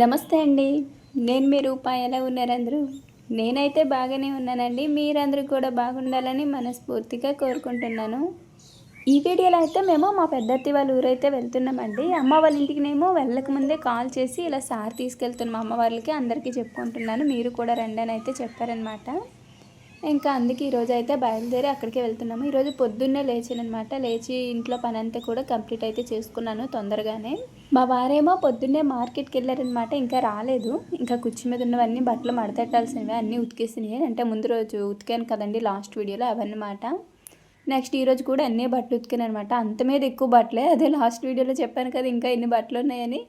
నమస్తే అండి. నేను మీ రూపాయి ఎలా ఉన్నారు అందరూ? నేనైతే బాగానే ఉన్నానండి. మీరందరూ కూడా బాగుండాలని మనస్ఫూర్తిగా కోరుకుంటున్నాను. ఈ వీడియోలో అయితే మేము మా పెద్దత్తి వాళ్ళ ఊరైతే వెళ్తున్నామండి. అమ్మ వాళ్ళ ఇంటికినేమో వెళ్ళక ముందే కాల్ చేసి ఇలా సార్ తీసుకెళ్తున్నాం అమ్మ వాళ్ళకి అందరికీ చెప్పుకుంటున్నాను. మీరు కూడా రండి అని అయితే చెప్పారనమాట ఇంకా అందుకే ఈరోజు అయితే బయలుదేరి అక్కడికే వెళ్తున్నాము. ఈరోజు పొద్దున్నే లేచానమాట లేచి ఇంట్లో పని అంతా కూడా కంప్లీట్ అయితే చేసుకున్నాను తొందరగానే. మా వారేమో పొద్దున్నే మార్కెట్కి వెళ్ళారనమాట ఇంకా రాలేదు. ఇంకా కుర్చీ మీద ఉన్నవన్నీ బట్టలు మడతెట్టాల్సినవి అన్నీ ఉతికేసినాయి. అంటే ముందు రోజు ఉతికాను కదండి లాస్ట్ వీడియోలో అవన్నమాట. నెక్స్ట్ ఈరోజు కూడా అన్నీ బట్టలు ఉతికాను అనమాట అంత మీద ఎక్కువ బట్టలే. అదే లాస్ట్ వీడియోలో చెప్పాను కదా ఇంకా ఎన్ని బట్టలు ఉన్నాయని.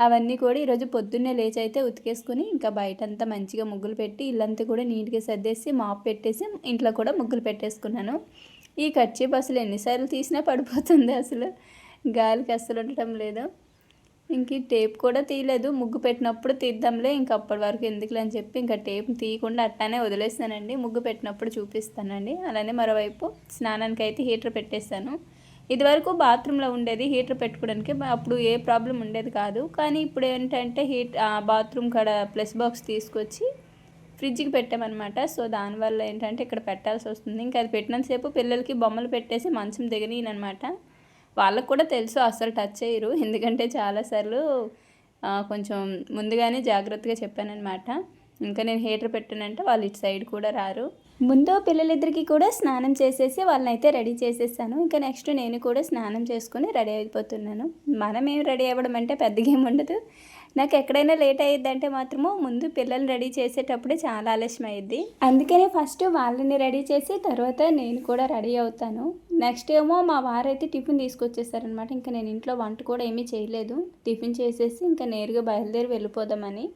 అవన్నీ కూడా ఈరోజు పొద్దున్నే లేచి అయితే ఉతికేసుకొని ఇంకా బయట అంతా మంచిగా ముగ్గులు పెట్టి ఇల్లంతా కూడా నీట్గా సర్దేసి మాప్ పెట్టేసి ఇంట్లో కూడా ముగ్గులు పెట్టేసుకున్నాను. ఈ కచ్చి అసలు ఎన్నిసార్లు తీసినా పడిపోతుంది అసలు. గాలికి అస్సలు ఉండటం లేదు. ఇంక టేప్ కూడా తీయలేదు. ముగ్గు పెట్టినప్పుడు తీద్దాంలే ఇంక అప్పటి వరకు ఎందుకులే అని చెప్పి ఇంకా టేప్ తీయకుండా అట్టానే వదిలేస్తానండి ముగ్గు పెట్టినప్పుడు చూపిస్తానండి. అలానే మరోవైపు స్నానానికి అయితే హీటర్ పెట్టేస్తాను ఇదివరకు బాత్రూంలో ఉండేది హీటర్ పెట్టుకోవడానికి అప్పుడు ఏ ప్రాబ్లం ఉండేది కాదు. కానీ ఇప్పుడు ఏంటంటే హీట్ బాత్రూమ్ కాడ ప్లస్ బాక్స్ తీసుకొచ్చి ఫ్రిడ్జ్కి పెట్టామన్నమాట. సో దానివల్ల ఏంటంటే ఇక్కడ పెట్టాల్సి వస్తుంది. ఇంకా అది పెట్టినంతసేపు పిల్లలకి బొమ్మలు పెట్టేసి మంచం దిగనీనమాట వాళ్ళకు కూడా తెలుసు అసలు టచ్ చేయరు. ఎందుకంటే చాలాసార్లు కొంచెం ముందుగానే జాగ్రత్తగా చెప్పానన్నమాట. ఇంకా నేను హీటర్ పెట్టానంటే వాళ్ళు ఇటు సైడ్ కూడా రారు. ముందు పిల్లలిద్దరికీ కూడా స్నానం చేసేసి వాళ్ళని అయితే రెడీ చేసేసాను. ఇంకా నెక్స్ట్ నేను కూడా స్నానం చేసుకుని రెడీ అయిపోతున్నాను. మనం ఏం రెడీ అవ్వడం అంటే పెద్దగా ఏమి ఉండదు. నాకు ఎక్కడైనా లేట్ అయ్యిద్దంటే మాత్రము ముందు పిల్లల్ని రెడీ చేసేటప్పుడే చాలా ఆలస్యం అయ్యిద్ది అందుకనే ఫస్ట్ వాళ్ళని రెడీ చేసి తర్వాత నేను కూడా రెడీ అవుతాను. నెక్స్ట్ ఏమో మా వారైతే టిఫిన్ తీసుకొచ్చేసారనమాట ఇంకా నేను ఇంట్లో వంట కూడా ఏమీ చేయలేదు. టిఫిన్ చేసేసి ఇంకా నేరుగా బయలుదేరి వెళ్ళిపోదామని.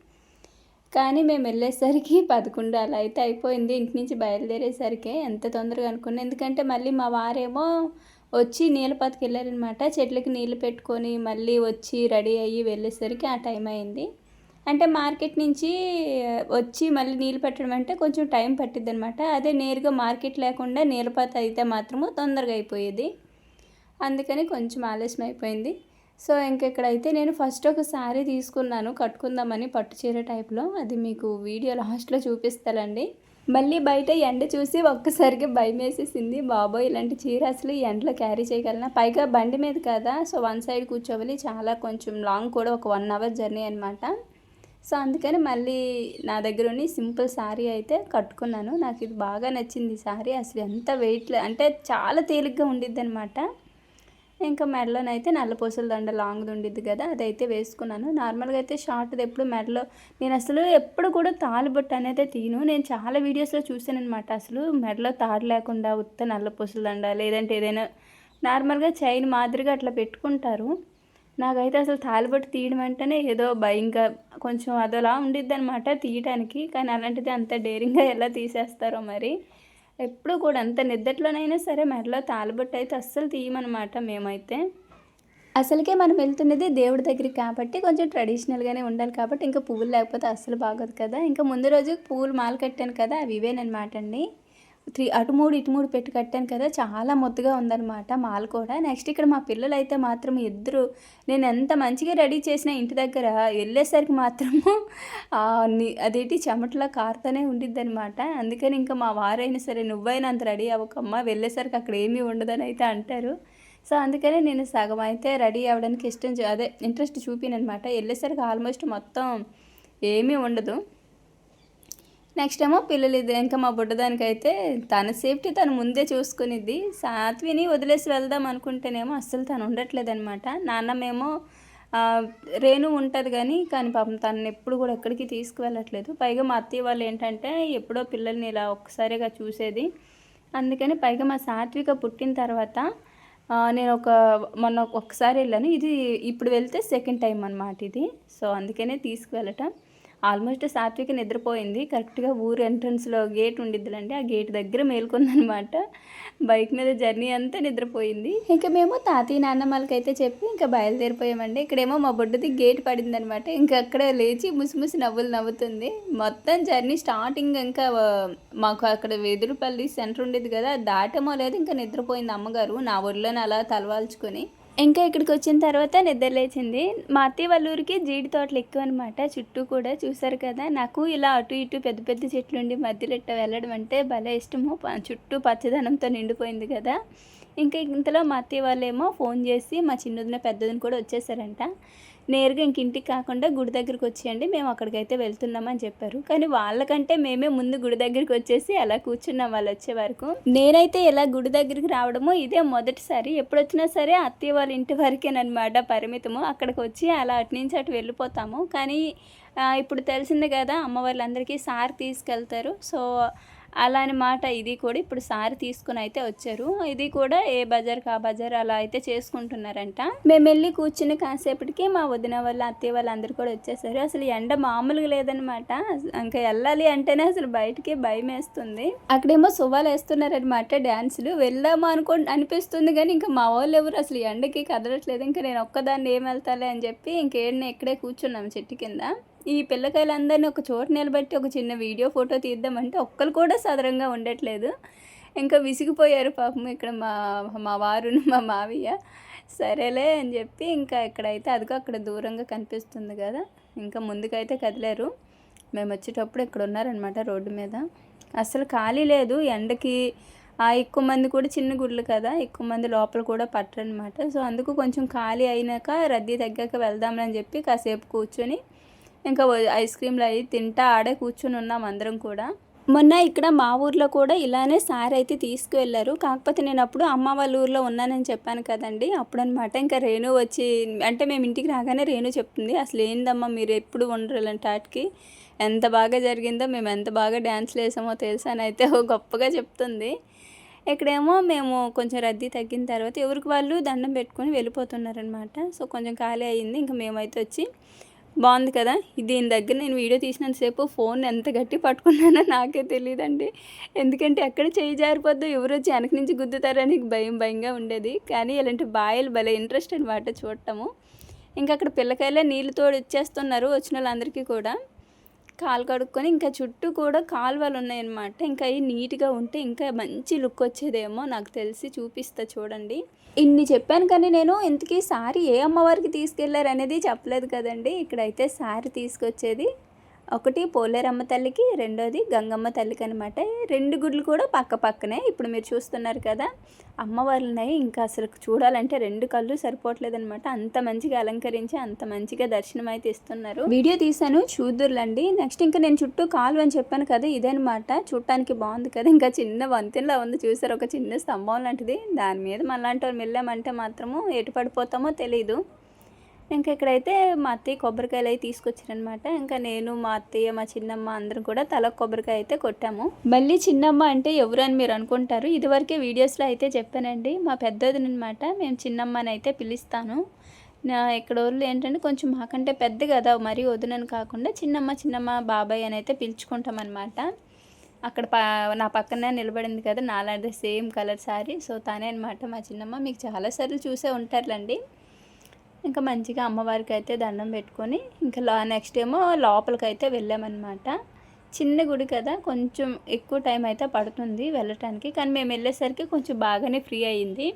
కానీ మేము వెళ్ళేసరికి పదకొండు అలా అయితే అయిపోయింది. ఇంటి నుంచి బయలుదేరేసరికి ఎంత తొందరగా అనుకున్నాను ఎందుకంటే మళ్ళీ మా వారేమో వచ్చి నీళ్ళ పతికి వెళ్ళారనమాట. చెట్లకి నీళ్ళు పెట్టుకొని మళ్ళీ వచ్చి రెడీ అయ్యి వెళ్ళేసరికి ఆ టైం అయింది. అంటే మార్కెట్ నుంచి వచ్చి మళ్ళీ నీళ్ళు పెట్టడం అంటే కొంచెం టైం పట్టిద్ది అనమాట అదే నేరుగా మార్కెట్ లేకుండా నీళ్ళపాత అయితే మాత్రము తొందరగా అయిపోయేది. అందుకని కొంచెం ఆలస్యం అయిపోయింది సో ఇంకెక్కడైతే నేను ఫస్ట్ ఒక శారీ తీసుకున్నాను కట్టుకుందామని పట్టు చీర టైప్లో అది మీకు వీడియో లాస్ట్లో చూపిస్తానండి. మళ్ళీ బయట ఎండ చూసి ఒక్కసారిగా భయం వేసేసింది బాబోయ్ ఇలాంటి చీర అసలు ఈ ఎండలో క్యారీ చేయగలనా? పైగా బండి మీద కదా సో వన్ సైడ్ కూర్చోవాలి. చాలా కొంచెం లాంగ్ కూడా ఒక వన్ అవర్ జర్నీ అనమాట సో అందుకని మళ్ళీ నా దగ్గర ఉన్న సింపుల్ శారీ అయితే కట్టుకున్నాను. నాకు ఇది బాగా నచ్చింది శారీ. అసలు ఎంత వెయిట్ అంటే చాలా తేలిగ్గా ఉండిద్ది అనమాట ఇంకా మెడలోనైతే నల్ల నల్లపూసల దండ లాంగ్ ఉండిద్ది కదా అదైతే వేసుకున్నాను. నార్మల్గా అయితే షార్ట్ది ఎప్పుడు మెడలో నేను అసలు ఎప్పుడు కూడా తాళిబొట్టు అనేది తీను. నేను చాలా వీడియోస్లో చూసాను అనమాట అసలు మెడలో తాడు లేకుండా ఉత్త నల్లపూసల దండ లేదంటే ఏదైనా నార్మల్గా చైన్ మాదిరిగా అట్లా పెట్టుకుంటారు. నాకైతే అసలు తాలిబొట్టు తీయడం అంటేనే ఏదో భయంగా కొంచెం అదోలా ఉండిద్ది అనమాట తీయడానికి కానీ అలాంటిది అంత డేరింగ్గా ఎలా తీసేస్తారో మరి. ఎప్పుడు కూడా అంత నిద్దట్లోనైనా సరే మెడలో తాలిబొట్టు అయితే అస్సలు తీయమన్నమాట మేమైతే. అసలుకే మనం వెళ్తున్నది దేవుడి దగ్గరికి కాబట్టి కొంచెం ట్రెడిషనల్గానే ఉండాలి కాబట్టి ఇంకా పువ్వులు లేకపోతే అస్సలు బాగోదు కదా. ఇంకా ముందు రోజు పువ్వులు మాల కట్టాను కదా అవి ఇవేనమాట అండి. త్రీ అటు మూడు ఇటు మూడు పెట్టి కట్టాను కదా చాలా మొత్తుగా ఉందన్నమాట మాల కూడా. నెక్స్ట్ ఇక్కడ మా పిల్లలు అయితే మాత్రం ఇద్దరు నేను ఎంత మంచిగా రెడీ చేసిన ఇంటి దగ్గర వెళ్ళేసరికి మాత్రము అదేంటి చెమటలా కారుతూనే ఉండిద్ది అనమాట అందుకని ఇంకా మా వారైనా సరే నువ్వైనా అంత రెడీ అవ్వకమ్మా వెళ్ళేసరికి అక్కడ ఏమీ ఉండదని అయితే అంటారు. సో అందుకనే నేను సగం అయితే రెడీ అవ్వడానికి ఇష్టం అదే ఇంట్రెస్ట్ చూపినమాట వెళ్ళేసరికి ఆల్మోస్ట్ మొత్తం ఏమీ ఉండదు. నెక్స్ట్ ఏమో పిల్లలు ఇది ఇంకా మా బుడ్డదానికైతే తన సేఫ్టీ తను ముందే చూసుకునిద్ది. సాత్విని వదిలేసి వెళ్దాం అనుకుంటేనేమో అస్సలు తను ఉండట్లేదు అనమాట నాన్నమేమో రేణు ఉంటుంది కానీ కానీ పాపం తనని ఎప్పుడు కూడా ఎక్కడికి తీసుకువెళ్ళట్లేదు. పైగా మా అత్తయ్య వాళ్ళు ఏంటంటే ఎప్పుడో పిల్లల్ని ఇలా ఒక్కసారిగా చూసేది. అందుకని పైగా మా సాత్విక పుట్టిన తర్వాత నేను ఒక మొన్న ఒకసారి వెళ్ళాను. ఇది ఇప్పుడు వెళ్తే సెకండ్ టైం అనమాట ఇది. సో అందుకనే తీసుకువెళ్ళటం. ఆల్మోస్ట్ సాత్విక నిద్రపోయింది. కరెక్ట్గా ఊరు ఎంట్రన్స్లో గేట్ ఉండిద్దిలండి. ఆ గేట్ దగ్గర మేల్కొందనమాట. బైక్ మీద జర్నీ అంతా నిద్రపోయింది. ఇంకా మేము తాతయ్య నాన్నమ్మలకైతే చెప్పి ఇంకా బయలుదేరిపోయామండి. ఇక్కడేమో మా బొడ్డది గేట్ పడిందనమాట. ఇంకా అక్కడ లేచి ముసిముసి నవ్వులు నవ్వుతుంది. మొత్తం జర్నీ స్టార్టింగ్ ఇంకా మాకు అక్కడ వెదురుపల్లి సెంటర్ ఉండేది కదా దాటమో లేదు ఇంకా నిద్రపోయింది అమ్మగారు. నా ఒళ్ళోని అలా తలవాల్చుకొని. ఇంకా ఇక్కడికి వచ్చిన తర్వాత నిద్ర లేచింది. మా అత్తయ్య వాళ్ళ ఊరికి జీడి తోటలు ఎక్కువ అనమాట చుట్టూ కూడా చూసారు కదా నాకు ఇలా అటు ఇటు పెద్ద పెద్ద చెట్లుండి మధ్యలో ఇట్ట వెళ్ళడం అంటే భలే ఇష్టము. చుట్టూ పచ్చదనంతో నిండిపోయింది కదా. ఇంకా ఇంతలో మా అత్తయ్య వాళ్ళేమో ఫోన్ చేసి మా చిన్నదిన పెద్దదిని కూడా వచ్చేసారంట. నేరుగా ఇంక ఇంటికి కాకుండా గుడి దగ్గరికి వచ్చేయండి మేము అక్కడికైతే వెళ్తున్నామని చెప్పారు. కానీ వాళ్ళకంటే మేమే ముందు గుడి దగ్గరికి వచ్చేసి అలా కూర్చున్నాం వాళ్ళు వచ్చే వరకు. నేనైతే ఇలా గుడి దగ్గరికి రావడము ఇదే మొదటిసారి. ఎప్పుడొచ్చినా సరే అత్తయ్య వాళ్ళ ఇంటి వరకేనమాట పరిమితము. అక్కడికి వచ్చి అలా అటు నుంచి అటు వెళ్ళిపోతాము. కానీ ఇప్పుడు తెలిసిందే కదా అమ్మ వాళ్ళందరికీ సార్ తీసుకెళ్తారు. సో అలా మాట ఇది కూడా ఇప్పుడు సారి తీసుకుని అయితే వచ్చారు. ఇది కూడా ఏ బజార్ కా బజార్ అలా అయితే చేసుకుంటున్నారంట. మేము వెళ్ళి కూర్చుని కాసేపటికి మా వదిన వాళ్ళ అత్తయ్య వాళ్ళందరూ కూడా వచ్చేసారు. అసలు ఎండ మామూలుగా లేదనమాట ఇంకా వెళ్ళాలి అంటేనే అసలు బయటికి భయం వేస్తుంది. అక్కడేమో సువ్వాలు వేస్తున్నారనమాట డ్యాన్సులు. వెళ్దాము అనుకో అనిపిస్తుంది కానీ ఇంకా మా వాళ్ళు ఎవరు అసలు ఎండకి కదలట్లేదు. ఇంకా నేను ఒక్కదాన్ని ఏం వెళ్తాలే అని చెప్పి ఇంకేడిని ఇక్కడే కూర్చున్నాం చెట్టు కింద. ఈ పిల్లకాయలందరినీ ఒక చోట నిలబెట్టి ఒక చిన్న వీడియో ఫోటో తీద్దామంటే ఒక్కరు కూడా సదరంగా ఉండట్లేదు. ఇంకా విసిగిపోయారు పాపం ఇక్కడ మా మా వారును మా మావయ్య. సరేలే అని చెప్పి ఇంకా ఇక్కడైతే అదిగో అక్కడ దూరంగా కనిపిస్తుంది కదా ఇంకా ముందుకైతే కదిలేరు. మేము వచ్చేటప్పుడు ఇక్కడ ఉన్నారనమాట రోడ్డు మీద. అసలు ఖాళీ లేదు ఎండకి ఆ ఎక్కువ మంది కూడా చిన్న గుడ్లు కదా ఎక్కువ మంది లోపల కూడా పట్టరనమాట సో అందుకు కొంచెం ఖాళీ అయినాక రద్దీ తగ్గాక వెళ్దామని చెప్పి కాసేపు కూర్చొని ఇంకా ఐస్ క్రీమ్లు అవి తింటా ఆడే కూర్చొని ఉన్నాం అందరం కూడా. మొన్న ఇక్కడ మా ఊర్లో కూడా ఇలానే సార్ అయితే తీసుకువెళ్ళారు. కాకపోతే నేను అప్పుడు అమ్మ వాళ్ళ ఊర్లో ఉన్నానని చెప్పాను కదండి. అప్పుడనమాట ఇంకా రేణు వచ్చి అంటే మేము ఇంటికి రాగానే రేణు చెప్తుంది అసలు ఏందమ్మా మీరు ఎప్పుడు ఉండరు ఇలాంటి ఎంత బాగా జరిగిందో మేము ఎంత బాగా డ్యాన్స్లు వేసామో తెలుసా? అని అయితే ఓ గొప్పగా చెప్తుంది. ఇక్కడేమో మేము కొంచెం రద్దీ తగ్గిన తర్వాత ఎవరికి వాళ్ళు దండం పెట్టుకొని వెళ్ళిపోతున్నారనమాట సో కొంచెం ఖాళీ అయ్యింది. ఇంకా మేమైతే వచ్చి బాగుంది కదా? దీని దగ్గర నేను వీడియో తీసినంతసేపు ఫోన్ ఎంత గట్టి పట్టుకున్నానో నాకే తెలియదండి ఎందుకంటే ఎక్కడ చేయి జారిపోద్దో ఎవరు వచ్చి వెనక నుంచి గుద్దుతారని భయం భయంగా ఉండేది. కానీ ఇలాంటి బాయలు భలే ఇంట్రెస్ట్ అనమాట చూడటము. ఇంకా అక్కడ పిల్లకాయలే నీళ్ళు తోడు ఇచ్చేస్తున్నారు వచ్చిన వాళ్ళందరికీ కూడా. కాలు కడుక్కొని ఇంకా చుట్టూ కూడా కాలువలు ఉన్నాయన్నమాట. ఇంకా అవి నీట్గా ఉంటే ఇంకా మంచి లుక్ వచ్చేదేమో నాకు తెలిసి చూపిస్తా చూడండి. ఇన్ని చెప్పాను కానీ నేను ఇంతకీ సారీ ఏ అమ్మవారికి తీసుకెళ్ళారు అనేది చెప్పలేదు కదండి. ఇక్కడైతే సారీ తీసుకొచ్చేది. ఒకటి పోలేరమ్మ తల్లికి రెండోది గంగమ్మ తల్లికి అనమాట రెండు గుడ్లు కూడా పక్క పక్కనే. ఇప్పుడు మీరు చూస్తున్నారు కదా అమ్మవార్లనే ఇంకా అసలు చూడాలంటే రెండు కళ్ళు సరిపోవట్లేదనమాట. అంత మంచిగా అలంకరించి అంత మంచిగా దర్శనం అయితే ఇస్తున్నారు. వీడియో తీశాను చూద్దుర్లండి. నెక్స్ట్ ఇంకా నేను చుట్టూ కాలు అని చెప్పాను కదా ఇదనమాట. చూడటానికి బాగుంది కదా ఇంకా చిన్న వంతెనలా ఉంది. చూసారు ఒక చిన్న స్తంభం లాంటిది. దాని మీద మనలాంటి వాళ్ళు వెళ్ళామంటే మాత్రము ఎటు పడిపోతామో తెలీదు. ఇంకా ఇక్కడైతే మా అత్తయ్య కొబ్బరికాయలు అయితే తీసుకొచ్చారనమాట ఇంకా నేను మా అత్తయ్య మా చిన్నమ్మ అందరం కూడా తల కొబ్బరికాయ అయితే కొట్టాము. మళ్ళీ చిన్నమ్మ అంటే ఎవరు అని మీరు అనుకుంటారు. ఇదివరకే వీడియోస్లో అయితే చెప్పానండి. మా పెద్దదిని మేము చిన్నమ్మని అయితే పిలుస్తాను. నా ఇక్కడ వాళ్ళు ఏంటంటే కొంచెం మాకంటే పెద్ద కదా మరీ వదినని కాకుండా చిన్నమ్మ చిన్నమ్మ బాబాయ్ అని అయితే పిలుచుకుంటాం అనమాట అక్కడ పా నా పక్కనే నిలబడింది కదా నాలాంటి సేమ్ కలర్ సారీ. సో తానే అనమాట మా చిన్నమ్మ. మీకు చాలాసార్లు చూసే ఉంటారులేండి. ఇంకా మంచిగా అమ్మవారికి అయితే దండం పెట్టుకొని ఇంకా లా నెక్స్ట్ ఏమో లోపలికి అయితే వెళ్ళామన్నమాట. చిన్న గుడి కదా కొంచెం ఎక్కువ టైం అయితే పడుతుంది వెళ్ళటానికి. కానీ మేము వెళ్ళేసరికి కొంచెం బాగానే ఫ్రీ అయ్యింది.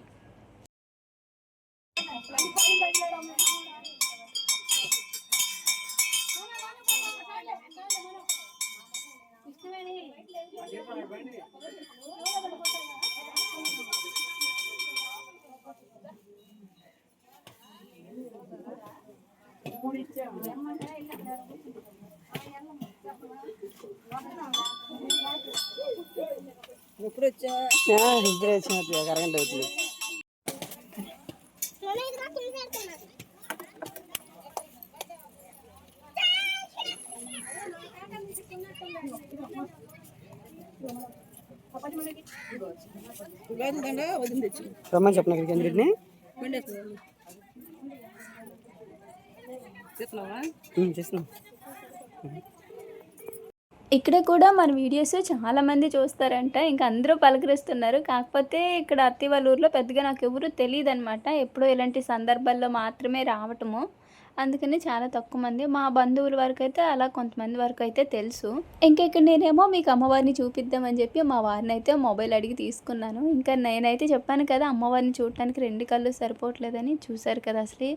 ఎప్పుడు వచ్చా ఇద్దరు వచ్చినట్టు కరెంట్ అవుతుంది. రమ్మని చెప్పిన ఇక్కడికి ఎందుకంటే చేస్తున్నాం. ఇక్కడ కూడా మన వీడియోస్ చాలా మంది చూస్తారంట. ఇంకా అందరూ పలకరిస్తున్నారు. కాకపోతే ఇక్కడ అత్తి వాళ్ళ ఊర్లో పెద్దగా నాకు ఎవరు తెలియదు అనమాట ఎప్పుడో ఇలాంటి సందర్భాల్లో మాత్రమే రావటము. అందుకని చాలా తక్కువ మంది. మా బంధువుల వరకు అయితే అలా కొంతమంది వరకు అయితే తెలుసు. ఇంకా ఇక్కడ నేనేమో మీకు అమ్మవారిని చూపిద్దామని చెప్పి మా వారిని అయితే మొబైల్ అడిగి తీసుకున్నాను. ఇంకా నేనైతే చెప్పాను కదా అమ్మవారిని చూడటానికి రెండు కళ్ళు సరిపోవట్లేదని చూశారు కదా అసలు.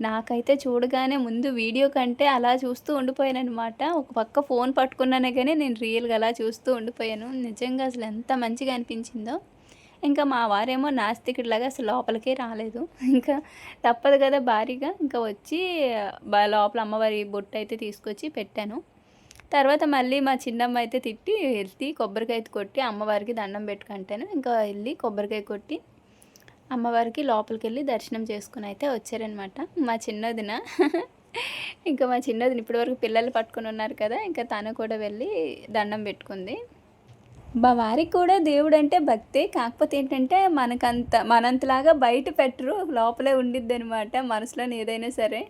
నాకైతే చూడగానే ముందు వీడియో కంటే అలా చూస్తూ ఉండిపోయాను అనమాట ఒక పక్క ఫోన్ పట్టుకున్నానే కానీ నేను రియల్గా అలా చూస్తూ ఉండిపోయాను. నిజంగా అసలు ఎంత మంచిగా అనిపించిందో. ఇంకా మా వారేమో నాస్తికుడిలాగా అసలు లోపలికే రాలేదు. ఇంకా తప్పదు కదా భారీగా. ఇంకా వచ్చి లోపల అమ్మవారి బొట్టు అయితే తీసుకొచ్చి పెట్టాను. తర్వాత మళ్ళీ మా చిన్నమ్మ అయితే తిట్టి వెళ్తే కొబ్బరికాయ కొట్టి అమ్మవారికి దండం పెట్టుకుంటాను. ఇంకా వెళ్ళి కొబ్బరికాయ కొట్టి అమ్మవారికి లోపలికి వెళ్ళి దర్శనం చేసుకుని అయితే వచ్చారనమాట మా చిన్నదిన. ఇంకా మా చిన్నదిన ఇప్పటివరకు పిల్లలు పట్టుకొని ఉన్నారు కదా ఇంకా తను కూడా వెళ్ళి దండం పెట్టుకుంది. మా వారికి కూడా దేవుడు అంటే భక్తే. కాకపోతే ఏంటంటే మనకంత మనంతలాగా బయట పెట్టరు లోపలే ఉండిద్ది అనమాట మనసులో ఏదైనా సరే.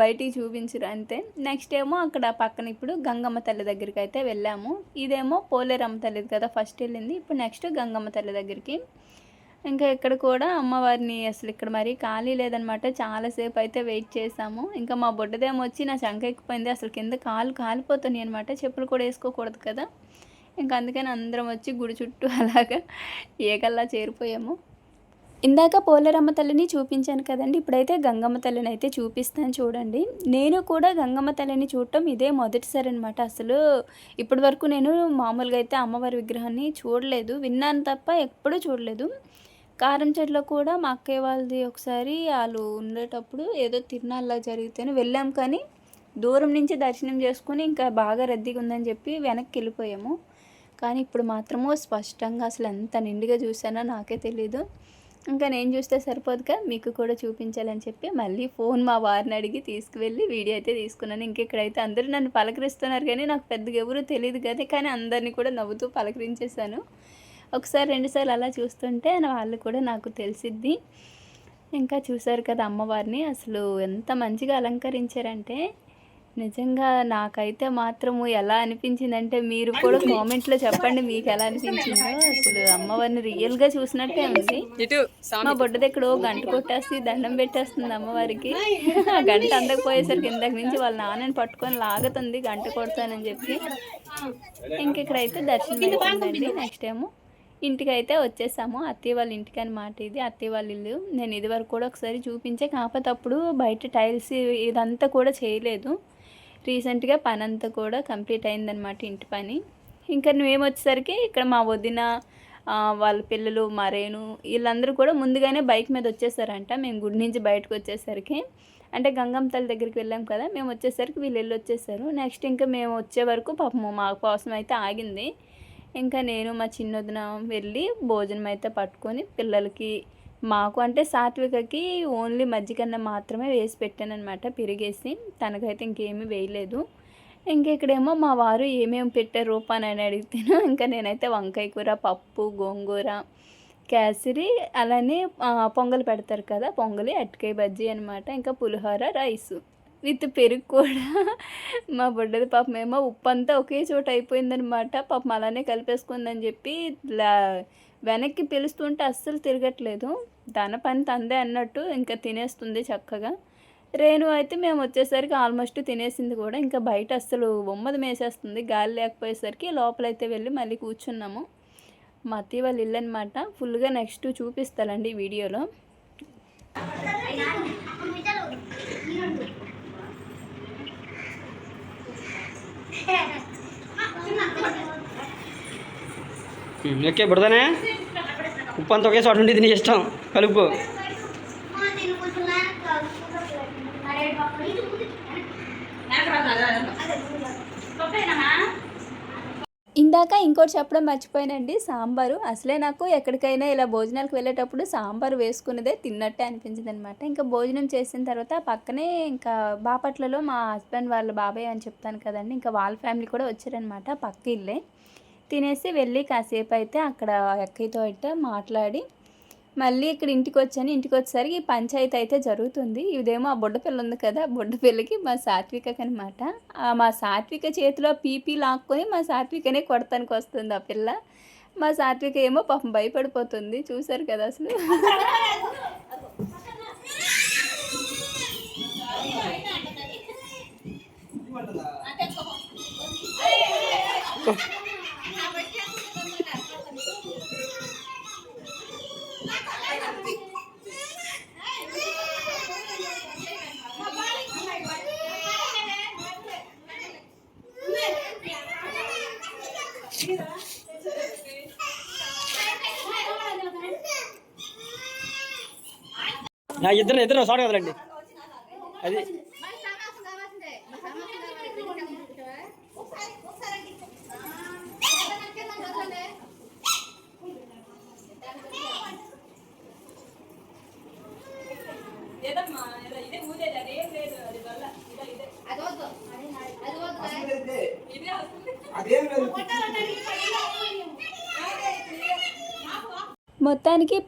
బయటికి చూపించరు అంతే. నెక్స్ట్ ఏమో అక్కడ పక్కన ఇప్పుడు గంగమ్మ తల్లి దగ్గరికి అయితే వెళ్ళాము. ఇదేమో పోలేరమ్మ తల్లిది కదా ఫస్ట్ వెళ్ళింది. ఇప్పుడు నెక్స్ట్ గంగమ్మ తల్లి దగ్గరికి. ఇంకా ఇక్కడ కూడా అమ్మవారిని అసలు ఇక్కడ మరీ ఖాళీ లేదనమాట. చాలాసేపు అయితే వెయిట్ చేసాము ఇంకా మా బొడ్డదేమో వచ్చి నా చంక ఎక్కిపోయింది. అసలు కింద కాలు కాలిపోతున్నాయి అనమాట. చెప్పులు కూడా వేసుకోకూడదు కదా. ఇంకా అందుకని అందరం వచ్చి గుడి చుట్టూ అలాగా ఏకల్లా చేరిపోయాము. ఇందాక పోలేరమ్మ తల్లిని చూపించాను కదండి ఇప్పుడైతే గంగమ్మ తల్లిని అయితే చూపిస్తాను చూడండి. నేను కూడా గంగమ్మ తల్లిని చూడటం ఇదే మొదటిసారి అనమాట అసలు ఇప్పటి వరకు నేను మామూలుగా అయితే అమ్మవారి విగ్రహాన్ని చూడలేదు విన్నాను తప్ప ఎప్పుడూ చూడలేదు. కారం చెట్లో కూడా మా అక్కయ్య వాళ్ళది ఒకసారి వాళ్ళు ఉండేటప్పుడు ఏదో తిరునాళ్ళ జరిగితేనే వెళ్ళాం కానీ దూరం నుంచి దర్శనం చేసుకుని ఇంకా బాగా రద్దీగా ఉందని చెప్పి వెనక్కి వెళ్ళిపోయాము. కానీ ఇప్పుడు మాత్రము స్పష్టంగా అసలు ఎంత నిండుగా చూసానో నాకే తెలీదు. ఇంకా నేను చూస్తే సరిపోదుగా మీకు కూడా చూపించాలని చెప్పి మళ్ళీ ఫోన్ మా వారిని అడిగి తీసుకువెళ్ళి వీడియో అయితే తీసుకున్నాను. ఇంకెక్కడైతే అందరూ నన్ను పలకరిస్తున్నారు కానీ నాకు పెద్దగా ఎవరు తెలియదు కానీ కానీ అందరినీ కూడా నవ్వుతూ పలకరించేశాను. ఒకసారి రెండుసార్లు అలా చూస్తుంటే వాళ్ళు కూడా నాకు తెలిసిద్ది. ఇంకా చూశారు కదా అమ్మవారిని అసలు ఎంత మంచిగా అలంకరించారంటే నిజంగా నాకైతే మాత్రము ఎలా అనిపించిందంటే మీరు కూడా కామెంట్లో చెప్పండి మీకు ఎలా అనిపించిందో. అసలు అమ్మవారిని రియల్గా చూసినట్టే ఉంది. మా బొడ్డ దగ్గర గంట కొట్టేసి దండం పెట్టేస్తుంది అమ్మవారికి. ఆ గంట అందకపోయేసరికి ఇందాక నుంచి వాళ్ళ నాన్నని పట్టుకొని లాగుతుంది గంట కొడతానని చెప్పి. ఇంక ఇక్కడైతే దర్శనం అయిపోయిందండి నెక్స్ట్ ఏమో ఇంటికి అయితే వచ్చేసాము. అత్తయ్య వాళ్ళ ఇంటికి అనమాట ఇది అత్తయ్య వాళ్ళ ఇల్లు. నేను ఇది వరకు కూడా ఒకసారి చూపించే కాకపోతే అప్పుడు బయట టైల్స్ ఇదంతా కూడా చేయలేదు. రీసెంట్గా పని అంతా కూడా కంప్లీట్ అయిందనమాట ఇంటి పని. ఇంకా మేము వచ్చేసరికి ఇక్కడ మా వదిన వాళ్ళ పిల్లలు మరేను వీళ్ళందరూ కూడా ముందుగానే బైక్ మీద వచ్చేసారంట. మేము గుడి నుంచి బయటకు వచ్చేసరికి అంటే గంగమ్మ తల్లి దగ్గరికి వెళ్ళాం కదా మేము వచ్చేసరికి వీళ్ళు వెళ్ళి వచ్చేసారు నెక్స్ట్ ఇంకా మేము వచ్చే వరకు పాపము మా కోసం అయితే ఆగింది. ఇంకా నేను మా చిన్నొదిన వెళ్ళి భోజనం అయితే పట్టుకొని పిల్లలకి మాకు అంటే సాత్వికకి ఓన్లీ మజ్జిగన్న మాత్రమే వేసి పెట్టాను అనమాట పెరిగేసి. తనకైతే ఇంకేమీ వేయలేదు. ఇంకా ఇక్కడేమో మా వారు ఏమేమి పెట్టారు రూపాని అని అడిగితేను ఇంకా నేనైతే వంకాయ కూర పప్పు గోంగూర కేసరి అలానే పొంగలి పొంగల్ పెడతారు కదా పొంగలి అరటికాయ బజ్జీ అనమాట ఇంకా పులిహోర రైసు. విత్ పెరుగు కూడా. మా బుడ్డది పాపం ఏమో ఉప్పు అంతా ఒకే చోట అయిపోయిందనమాట. పాపం అలానే కలిపేసుకుందని చెప్పి ఇలా వెనక్కి పిలుస్తుంటే అస్సలు తిరగట్లేదు. దాన పని తందే అన్నట్టు ఇంకా తినేస్తుంది చక్కగా. రేణు అయితే మేము వచ్చేసరికి ఆల్మోస్ట్ తినేసింది కూడా. ఇంకా బయట అస్సలు బొమ్మది మేసేస్తుంది. గాలి లేకపోయేసరికి లోపలైతే వెళ్ళి మళ్ళీ కూర్చున్నాము. మా అత్తయ్య వాళ్ళు ఇల్లు అనమాట ఫుల్గా నెక్స్ట్ చూపిస్తానండి వీడియోలో. ఎక్కే బుడదనే ఉప్పు అంతా ఒకే చోట ఉండేది నీ ఇష్టం. కలుపు. ఇందాక ఇంకోటి చెప్పడం మర్చిపోయానండి. సాంబారు. అసలే నాకు ఎక్కడికైనా ఇలా భోజనాలకు వెళ్ళేటప్పుడు సాంబారు వేసుకున్నదే తిన్నట్టే అనిపించింది అనమాట ఇంకా భోజనం చేసిన తర్వాత పక్కనే ఇంకా బాపట్లలో మా హస్బెండ్ వాళ్ళ బాబాయ్ అని చెప్తాను కదండి. ఇంకా వాళ్ళ ఫ్యామిలీ కూడా వచ్చారనమాట పక్క ఇల్లే. తినేసి వెళ్ళి కాసేపు అయితే అక్కడ ఎక్కయ్యతో అయితే మాట్లాడి మళ్ళీ ఇక్కడ ఇంటికి వచ్చాను ఇంటికి వచ్చేసరికి పంచాయతీ అయితే జరుగుతుంది ఇదేమో ఆ బుడ్డపిల్ల ఉంది కదా బుడ్డపిల్లకి మా సాత్వికకి అనమాట మా సాత్విక చేతిలో పీపీ లాక్కొని మా సాత్వికనే కొడతానికి వస్తుంది ఆ పిల్ల మా సాత్విక ఏమో పాపం భయపడిపోతుంది చూసారు కదా అసలు ఇద్దరు ఇద్దరు సాడు కదలండి అది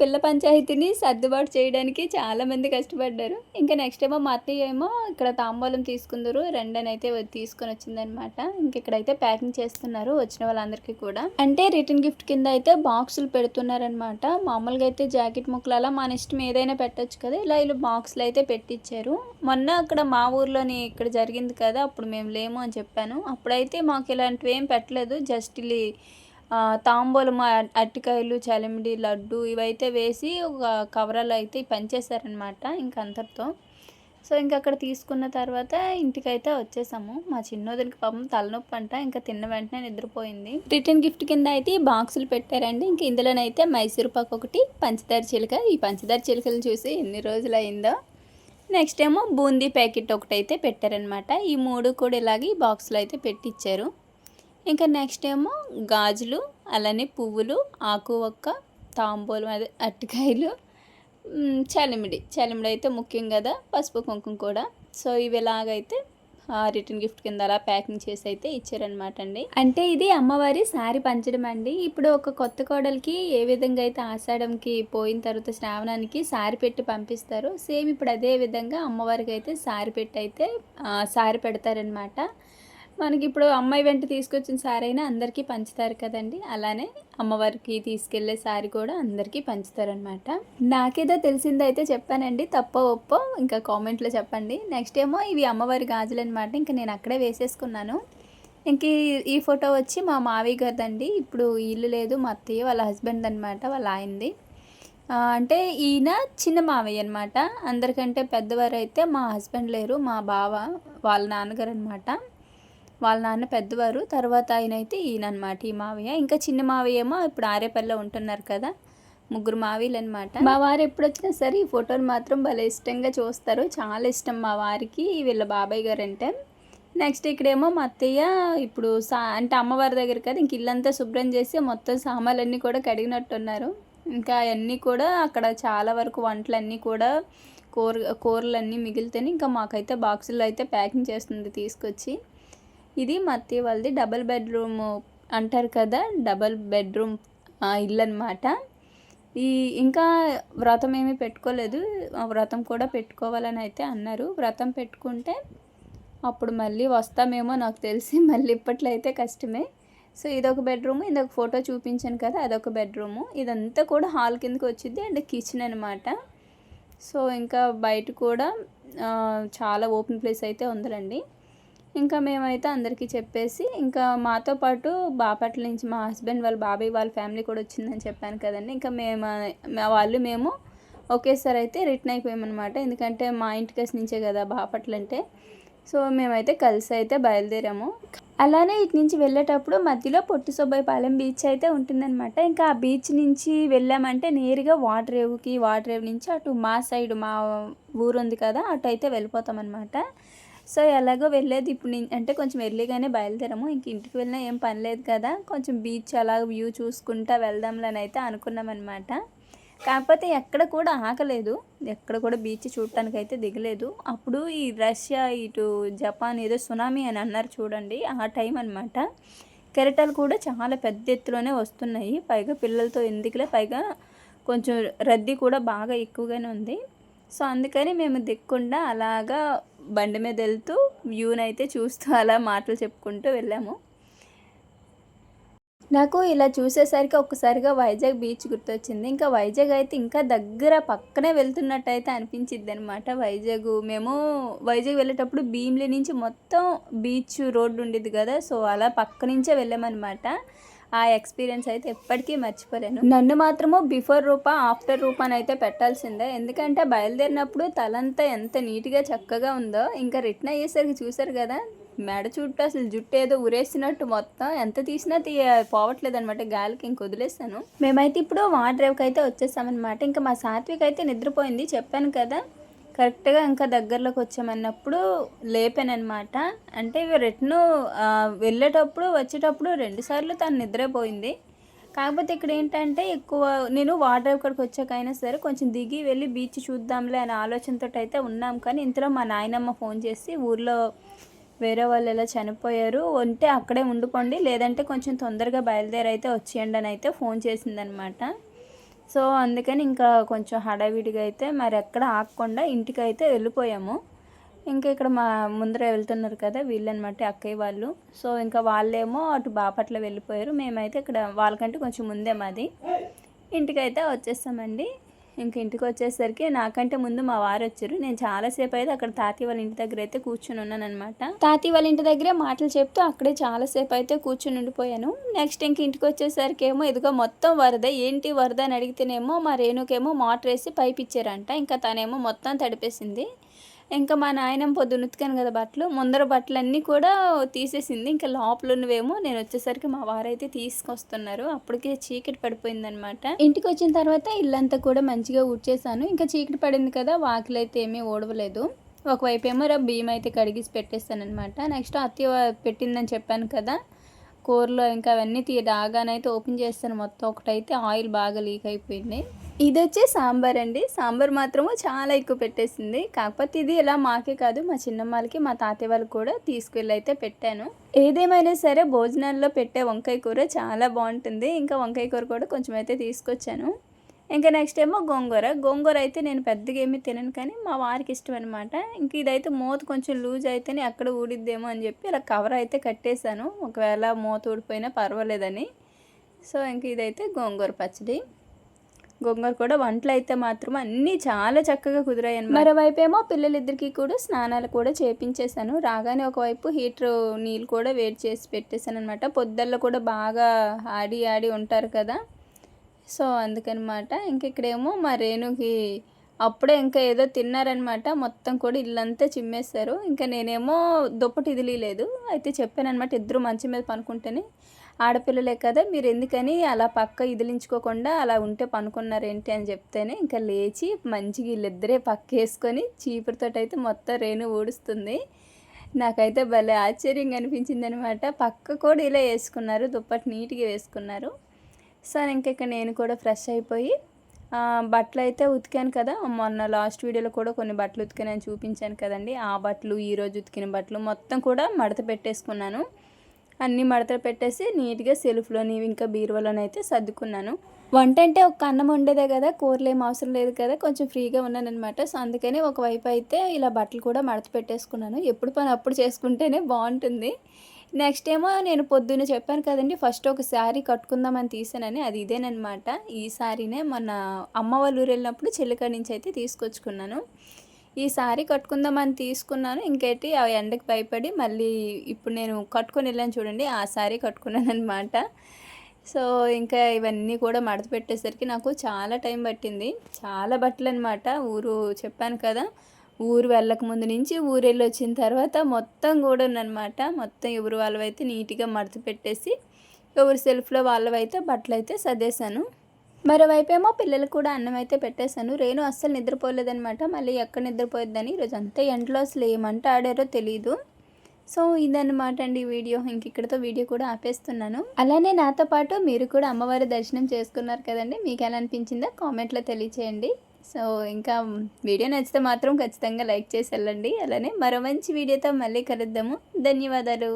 పిల్ల పంచాయతీని సర్దుబాటు చేయడానికి చాలామంది కష్టపడ్డారు. ఇంకా నెక్స్ట్ ఏమో మా అత్తయ్య ఏమో ఇక్కడ తాంబూలం తీసుకుందరు రెండని అయితే తీసుకొని వచ్చిందనమాట ఇంక ఇక్కడైతే ప్యాకింగ్ చేస్తున్నారు వచ్చిన వాళ్ళందరికీ కూడా. అంటే రిటర్న్ గిఫ్ట్ కింద అయితే బాక్సులు పెడుతున్నారనమాట మామూలుగా అయితే జాకెట్ ముక్కలు అలా మన ఇష్టం ఏదైనా పెట్టచ్చు కదా ఇలా ఇలా బాక్సులు అయితే పెట్టించారు మొన్న అక్కడ మా ఊర్లోని ఇక్కడ జరిగింది కదా అప్పుడు మేము లేము అని చెప్పాను. అప్పుడైతే మాకు ఇలాంటివి ఏం పెట్టలేదు జస్ట్ ఇల్లి ఆ, తాంబూలం అరటికాయలు చలిమిడి లడ్డు ఇవైతే వేసి ఒక కవరాలు అయితే పంచేశారనమాట ఇంకా అందరితో. సో ఇంక అక్కడ తీసుకున్న తర్వాత ఇంటికైతే వచ్చేసాము. మా చిన్నోదికి పాపం తలనొప్పి అంట ఇంకా తిన్న వెంటనే నిద్రపోయింది. రిటర్న్ గిఫ్ట్ కింద అయితే ఈ బాక్సులు పెట్టారండి. ఇంక ఇందులోనైతే మైసూర్ పాకు ఒకటి పంచదార చిలుక. ఈ పంచదార చిలుకలు చూసి ఎన్ని రోజులు అయిందో నెక్స్ట్ ఏమో బూందీ ప్యాకెట్ ఒకటి అయితే పెట్టారనమాట ఈ మూడు కూడా ఇలాగే ఈ బాక్స్లో అయితే పెట్టిచ్చారు. ఇంకా నెక్స్ట్ ఏమో గాజులు అలానే పువ్వులు ఆకు ఒక్క తాంబూలం అదే అరటికాయలు చలిమిడి. చలిమిడి అయితే ముఖ్యం కదా పసుపు కుంకుమ కూడా. సో ఇవి ఎలాగైతే రిటర్న్ గిఫ్ట్ కింద అలా ప్యాకింగ్ చేసి అయితే ఇచ్చారనమాట అండి. అంటే ఇది అమ్మవారి సారీ పంచడం అండి. ఇప్పుడు ఒక కొత్త కోడలికి ఏ విధంగా అయితే ఆషాఢంకి పోయిన తర్వాత శ్రావణానికి సారీ పెట్టి పంపిస్తారు సేమ్ ఇప్పుడు అదే విధంగా అమ్మవారికి అయితే సారీ పెట్టి అయితే సారీ పెడతారనమాట మనకి ఇప్పుడు అమ్మాయి వెంట తీసుకొచ్చిన సారీ అయినా అందరికీ పంచుతారు కదండి. అలానే అమ్మవారికి తీసుకెళ్ళే సారీ కూడా అందరికీ పంచుతారనమాట. నాకేదో తెలిసిందైతే చెప్పానండి. తప్ప ఒప్పో ఇంకా కామెంట్లో చెప్పండి. నెక్స్ట్ ఏమో ఇవి అమ్మవారి గాజులు అనమాట ఇంకా నేను అక్కడే వేసేసుకున్నాను. ఇంక ఈ- ఫోటో వచ్చి మా మావయ్య గారిదండి. ఇప్పుడు ఇల్లు లేదు. మా అత్తయ్య వాళ్ళ హస్బెండ్ అనమాట. వాళ్ళ ఆయనది. అంటే ఈయన చిన్న మావయ్య అనమాట. అందరికంటే పెద్దవారు అయితే మా హస్బెండ్ లేరు. మా బావ వాళ్ళ నాన్నగారు అనమాట వాళ్ళ నాన్న పెద్దవారు తర్వాత ఆయన అయితే ఈయన అనమాట ఈ మావయ్య. ఇంకా చిన్న మావయ్య ఏమో ఇప్పుడు ఆరేపల్లిలో ఉంటున్నారు కదా ముగ్గురు మావీలు అనమాట మా వారు ఎప్పుడు వచ్చినా సరే ఈ ఫోటోని మాత్రం భలే ఇష్టంగా చూస్తారు. చాలా ఇష్టం మా వారికి వీళ్ళ బాబాయ్ గారు అంటే నెక్స్ట్ ఇక్కడేమో మా అత్తయ్య ఇప్పుడు సా అంటే అమ్మవారి దగ్గర కదా ఇంక ఇల్లంతా శుభ్రం చేసి మొత్తం సామాన్లన్నీ కూడా కడిగినట్టున్నారు. ఇంకా అవన్నీ కూడా అక్కడ చాలా వరకు వంటలన్నీ కూడా కూర కూరలన్నీ మిగిలితేనే ఇంకా మాకైతే బాక్సుల్లో అయితే ప్యాకింగ్ చేస్తుంది తీసుకొచ్చి. ఇది మత్తి వాళ్ళది. డబల్ బెడ్రూమ్ అంటారు కదా డబల్ బెడ్రూమ్ ఇల్లు అనమాట ఈ ఇంకా వ్రతం ఏమీ పెట్టుకోలేదు. ఆ వ్రతం కూడా పెట్టుకోవాలని అయితే అన్నారు. వ్రతం పెట్టుకుంటే అప్పుడు మళ్ళీ వస్తామేమో నాకు తెలిసి మళ్ళీ ఇప్పట్లో అయితే కష్టమే. సో ఇదొక బెడ్రూమ్ ఇదొక ఫోటో చూపించాను కదా అదొక బెడ్రూము. ఇదంతా కూడా హాల్ కిందకి వచ్చింది అండ్ కిచెన్ అనమాట సో ఇంకా బయట కూడా చాలా ఓపెన్ ప్లేస్ అయితే ఉందండి ఇంకా మేమైతే అందరికీ చెప్పేసి ఇంకా మాతో పాటు బాపట్ల నుంచి మా హస్బెండ్ వాళ్ళ బాబాయ్ వాళ్ళ ఫ్యామిలీ కూడా వచ్చిందని చెప్పాను కదండి. ఇంకా మేము మా వాళ్ళు మేము ఒకేసారి అయితే రిటర్న్ అయిపోయామన్నమాట. ఎందుకంటే మా ఇంటికి నుంచే కదా బాపట్ల అంటే. సో మేమైతే కలిసి అయితే బయలుదేరాము. అలానే ఇటు నుంచి వెళ్ళేటప్పుడు మధ్యలో పొట్టి సుబ్బయ్యపాలెం బీచ్ అయితే ఉంటుందన్నమాట. ఇంకా ఆ బీచ్ నుంచి వెళ్ళామంటే నేరుగా వాటర్ రేవుకి వాటర్ రేవ్ నుంచి అటు మా సైడ్ మా ఊరు ఉంది కదా అటు అయితే వెళ్ళిపోతామన్నమాట. సో ఎలాగో వెళ్ళేది ఇప్పుడు అంటే కొంచెం ఎర్లీగానే బయలుదేరాము. ఇంక ఇంటికి వెళ్ళినా ఏం పని లేదు కదా. కొంచెం బీచ్ అలా వ్యూ చూసుకుంటా వెళ్దాంలని అయితే అనుకున్నాం అనమాట కాకపోతే ఎక్కడ కూడా ఆకలేదు ఎక్కడ కూడా బీచ్ చూడటానికి అయితే దిగలేదు. అప్పుడు ఈ రష్యా ఇటు జపాన్ ఏదో సునామీ అని అన్నారు చూడండి ఆ టైం అనమాట కెరటాలు కూడా చాలా పెద్ద ఎత్తులోనే వస్తున్నాయి. పైగా పిల్లలతో ఎందుకులే పైగా కొంచెం రద్దీ కూడా బాగా ఎక్కువగానే ఉంది. సో అందుకని మేము దిక్కుండా అలాగా బండి మీద వెళ్తూ వ్యూని అయితే చూస్తూ అలా మాటలు చెప్పుకుంటూ వెళ్ళాము. నాకు ఇలా చూసేసరికి ఒక్కసారిగా వైజాగ్ బీచ్ గుర్తొచ్చింది. ఇంకా వైజాగ్ అయితే ఇంకా దగ్గర పక్కనే వెళ్తున్నట్టు అయితే అనిపించింది అనమాట వైజాగ్ మేము వైజాగ్ వెళ్ళేటప్పుడు భీమిలి నుంచి మొత్తం బీచ్ రోడ్డు ఉండేది కదా సో అలా పక్క నుంచే వెళ్ళామన్నమాట. ఆ ఎక్స్పీరియన్స్ అయితే ఎప్పటికీ మర్చిపోలేను. నన్ను మాత్రము బిఫోర్ రూపా ఆఫ్టర్ రూపా అయితే పెట్టాల్సిందే. ఎందుకంటే బయలుదేరినప్పుడు తలంతా ఎంత నీట్గా చక్కగా ఉందో ఇంకా రిటర్న్ అయ్యేసరికి చూసారు కదా మెడ చుట్టూ అసలు జుట్టు ఏదో ఉరేసినట్టు మొత్తం. ఎంత తీసినా తీ పోవట్లేదు అనమాట గాలికి ఇంక వదిలేస్తాను మేమైతే ఇప్పుడు వాటర్ డ్రైవ్కి అయితే వచ్చేసామన్నమాట. ఇంకా మా సాత్విక్ అయితే నిద్రపోయింది చెప్పాను కదా. కరెక్ట్గా ఇంకా దగ్గరలోకి వచ్చామన్నప్పుడు లేపానమాట అంటే ఇవి రిటర్న్ వెళ్ళేటప్పుడు వచ్చేటప్పుడు రెండుసార్లు తను నిద్రపోయింది. కాకపోతే ఇక్కడ ఏంటంటే ఎక్కువ నేను వాటర్ ఇక్కడికి వచ్చాకైనా సరే కొంచెం దిగి వెళ్ళి బీచ్ చూద్దాంలే అనే ఆలోచనతో అయితే ఉన్నాం. కానీ ఇంతలో మా నాయనమ్మ ఫోన్ చేసి ఊర్లో వేరే వాళ్ళు ఎలా చనిపోయారు ఉంటే అక్కడే ఉండిపోండి. లేదంటే కొంచెం తొందరగా బయలుదేరి అయితే వచ్చేయండి అని అయితే ఫోన్ చేసిందనమాట సో అందుకని ఇంకా కొంచెం హడావిడిగా అయితే మరి ఎక్కడ ఆగకుండా ఇంటికి అయితే వెళ్ళిపోయాము. ఇంకా ఇక్కడ మా ముందర వెళ్తున్నారు కదా వీళ్ళనమాట అక్కయ్య వాళ్ళు. సో ఇంకా వాళ్ళేమో అటు బాపట్ల వెళ్ళిపోయారు. మేమైతే ఇక్కడ వాళ్ళకంటే కొంచెం ముందే మాది. ఇంటికైతే వచ్చేస్తామండి. ఇంక ఇంటికి వచ్చేసరికి నాకంటే ముందు మా వారు వచ్చారు. నేను చాలాసేపు అయితే అక్కడ తాతయ్య వాళ్ళ ఇంటి దగ్గర అయితే కూర్చుని ఉన్నాను అనమాట తాతయ్య వాళ్ళ ఇంటి దగ్గరే మాటలు చెప్తూ అక్కడే చాలాసేపు అయితే కూర్చుని ఉండిపోయాను. నెక్స్ట్ ఇంక ఇంటికి వచ్చేసరికి ఏమో ఇదిగో మొత్తం వరద. ఏంటి వరద అని అడిగితేనేమో మా రేణుకేమో మోటర్ వేసి పైప్ ఇచ్చారంట. ఇంకా తనేమో మొత్తం తడిపేసింది. ఇంకా మా నాయనం పొద్దున్న ఉతికాను కదా బట్టలు ముందర బట్టలన్నీ కూడా తీసేసింది. ఇంకా లోపల ఉన్నవేమో నేను వచ్చేసరికి మా వారైతే తీసుకొస్తున్నారు. అప్పటికే చీకటి పడిపోయిందనమాట ఇంటికి వచ్చిన తర్వాత ఇల్లంతా కూడా మంచిగా ఊడ్చేసాను ఇంకా చీకటి పడింది కదా వాకిలు అయితే ఏమీ ఓడవలేదు ఒకవైపు ఏమో రా బియ్యం అయితే కడిగేసి పెట్టేస్తానమాట నెక్స్ట్ అత్తయ్య పెట్టిందని చెప్పాను కదా కూరలో ఇంకా అవన్నీ తీ రాగానైతే ఓపెన్ చేస్తాను. మొత్తం ఒకటైతే ఆయిల్ బాగా లీక్ అయిపోయింది. ఇది వచ్చి సాంబార్ అండి. సాంబార్ మాత్రము చాలా ఎక్కువ పెట్టేసింది. కాకపోతే ఇది ఇలా మాకే కాదు మా చిన్నమ్మలకి మా తాతయ్య వాళ్ళకి కూడా తీసుకెళ్ళి అయితే పెట్టాను. ఏదేమైనా సరే భోజనాల్లో పెట్టే వంకాయ కూర చాలా బాగుంటుంది. ఇంకా వంకాయ కూర కూడా కొంచెం అయితే తీసుకొచ్చాను. ఇంకా నెక్స్ట్ ఏమో గోంగూర. గోంగూర అయితే నేను పెద్దగా ఏమీ తినను కానీ మా వారికి ఇష్టం అనమాట ఇంక ఇదైతే మూత కొంచెం లూజ్ అయితేనే అక్కడ ఊడిద్దేమో అని చెప్పి ఇలా కవర్ అయితే కట్టేశాను. ఒకవేళ మూత ఊడిపోయినా పర్వాలేదని. సో ఇంక ఇదైతే గోంగూర పచ్చడి. గోంగూర కూడా వంటలు అయితే మాత్రం అన్నీ చాలా చక్కగా కుదిరాయి మరోవైపు ఏమో పిల్లలిద్దరికి కూడా స్నానాలు కూడా చేపించేశాను. రాగానే ఒకవైపు హీటర్ నీళ్ళు కూడా వేడి చేసి పెట్టేశాను అనమాట పొద్దుల్లో కూడా బాగా ఆడి ఆడి ఉంటారు కదా. సో అందుకనమాట. ఇంక ఇక్కడేమో మా రేణుకి అప్పుడే ఇంకా ఏదో తిన్నారనమాట. మొత్తం కూడా ఇల్లంతా చిమ్మేస్తారు ఇంకా నేనేమో దుప్పటి లేదు అయితే చెప్పానమాట ఇద్దరు మంచం మీద పనుకుంటేనే ఆడపిల్లలే కదా మీరు ఎందుకని అలా పక్క ఇదిలించుకోకుండా అలా ఉంటే పనుకున్నారేంటి అని చెప్తేనే ఇంకా లేచి మంచిగా వీళ్ళిద్దరే పక్క వేసుకొని చీపురుతోటి అయితే మొత్తం రేణు ఊడుస్తుంది. నాకైతే భలే ఆశ్చర్యంగా అనిపించింది అనమాట పక్క కూడా ఇలా వేసుకున్నారు దుప్పటి నీట్గా వేసుకున్నారు. సరే ఇంకా ఇక్కడ నేను కూడా ఫ్రెష్ అయిపోయి బట్టలు అయితే ఉతికాను కదా. మొన్న లాస్ట్ వీడియోలో కూడా కొన్ని బట్టలు ఉతికానని చూపించాను కదండి. ఆ బట్టలు ఈరోజు ఉతికిన బట్టలు మొత్తం కూడా మడత పెట్టేసుకున్నాను. అన్నీ మడత పెట్టేసి నీట్గా సెల్ఫ్లోని ఇంకా బీరువాలోనైతే సర్దుకున్నాను. వంట అంటే ఒక అన్నం ఉండేదే కదా కూరలు ఏం అవసరం లేదు కదా కొంచెం ఫ్రీగా ఉన్నాను అనమాట సో అందుకని ఒకవైపు అయితే ఇలా బట్టలు కూడా మడత పెట్టేసుకున్నాను. ఎప్పుడు పని అప్పుడు చేసుకుంటేనే బాగుంటుంది. నెక్స్ట్ ఏమో నేను పొద్దున్న చెప్పాను కదండి ఫస్ట్ ఒక శారీ కట్టుకుందామని తీసానని అది ఇదేనమాట ఈ శారీనే మన అమ్మ వాళ్ళ ఊరు వెళ్ళినప్పుడు చెల్లికాడ నుంచి అయితే తీసుకొచ్చుకున్నాను. ఈ శారీ కట్టుకుందామని తీసుకున్నాను ఇంకేంటి ఆ ఎండకి భయపడి మళ్ళీ ఇప్పుడు నేను కట్టుకొని వెళ్ళాను చూడండి ఆ శారీ కట్టుకున్నాను అనమాట సో ఇంకా ఇవన్నీ కూడా మడత పెట్టేసరికి నాకు చాలా టైం పట్టింది చాలా బట్టలు అనమాట ఊరు చెప్పాను కదా. ఊరు వెళ్ళక ముందు నుంచి ఊరు వెళ్ళి వచ్చిన తర్వాత మొత్తం కూడా అనమాట మొత్తం ఎవరు వాళ్ళవైతే నీట్గా మడత పెట్టేసి ఎవరి సెల్ఫ్లో వాళ్ళవైతే బట్టలు అయితే సర్దేశాను. మరోవైపు ఏమో పిల్లలకు కూడా అన్నం అయితే పెట్టేశాను. రేణు అస్సలు నిద్రపోలేదనమాట మళ్ళీ ఎక్కడ నిద్రపోయిద్దని ఈరోజు అంతా ఎండలో అసలు ఏమంట ఆడారో తెలియదు సో ఇదన్నమాట అండి వీడియో. ఇంక ఇక్కడతో వీడియో కూడా ఆపేస్తున్నాను. అలానే నాతో పాటు మీరు కూడా అమ్మవారి దర్శనం చేసుకున్నారు కదండి. మీకు ఎలా అనిపించిందో కామెంట్లో తెలియచేయండి. సో ఇంకా వీడియో నచ్చితే మాత్రం ఖచ్చితంగా లైక్ చేసి వెళ్ళండి. అలానే మరో మంచి వీడియోతో మళ్ళీ కలుద్దాము. ధన్యవాదాలు.